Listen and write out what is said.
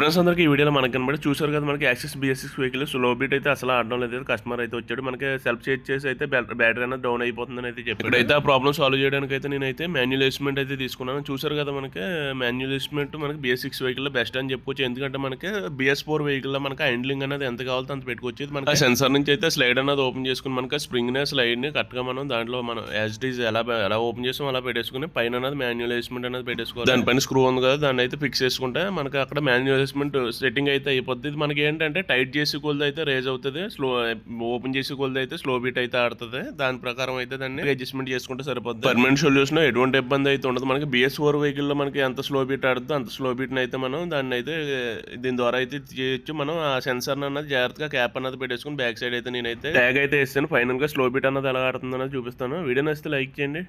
Friends అందరికీ ఈ వీడియోలో మనకి కనబడి చూసారు కదా మనకి access B S six vehicle slow beat అయితే అసలు ఆడడం లేదు కస్టమర్ అయితే వచ్చాడు. మనకి సెల్ఫ్ చేంజ్ చేసి అయితే బ్యాటరీ అనేది డౌన్ అయిపోతుందని అయితే చెప్పి ఇక్కడైతే ఆ ప్రాబ్లమ్ సాల్వ్ చేయడానికి అయితే నేనైతే మాన్యువల్ ఎస్టిమేట్ అయితే తీసుకున్నాను. చూసారు కదా మనకి మాన్యువల్ ఎస్టిమేట్ మనకి బిఎస్ సిక్స్ వెహికల్ బెస్ట్ అని చెప్పుకోవచ్చు. ఎందుకంటే మనకి బిఎస్ ఫోర్ వెహికల్ మనకి హ్యాండ్లింగ్ అనేది ఎంత కావాలో అంత పెట్టుకోవచ్చు. మనకి సెన్సార్ నుంచి అయితే స్లైడ్ అనేది ఓపెన్ చేసుకుని మనకి స్ప్రింగ్ని స్లైడ్ని కరెక్ట్గా మనం దాంట్లో మనం యాజ్ డీజ్ ఎలా ఎలా ఓపెన్ చేసాం అలా పెట్టేసుకుని పైన అనేది మాన్యువల్ ఎస్టిమేట్ అనేది పెట్టేసుకోవాలి. దానిపైన స్క్రూ ఉంది కదా దాన్ని అయితే ఫిక్స్ చేసుకుంటే మనకి అక్కడ మాన్యువల్ ఎస్టిమేట్ సెట్టింగ్ అయితే అయిపోద్ది. ఇది మనకి ఏంటంటే టైట్ చేసి కొలది అయితే రేజ్ అవుతుంది స్లో ఓపెన్ చేసి కొలది అయితే స్లో బీట్ అయితే ఆడుతుంది. దాని ప్రకారం అయితే దాన్ని అడ్జస్ట్మెంట్ చేసుకుంటే సరిపోద్ది. పర్మనెంట్ సొల్యూషన్ ఎటువంటి ఇబ్బంది అయితే ఉండదు. మనకి బిఎస్ ఫోర్ వెహికల్లో మనకి ఎంత స్లో బీట్ ఆడుతుందో అంత స్లో బీట్ అయితే మనం దాన్ని అయితే దీని ద్వారా అయితే చేయొచ్చు. మనం ఆ సెన్సార్ అన్నది జాగ్రత్తగా క్యాప్ అన్నది పెట్టేసుకుని బ్యాక్ సైడ్ అయితే నేనైతే ట్యాగ్ అయితే వేస్తాను. ఫైనల్గా స్లో బీట్ అన్నది ఎలా ఆడుతుంది చూపిస్తాను. వీడియో నచ్చితే లైక్ చేయండి.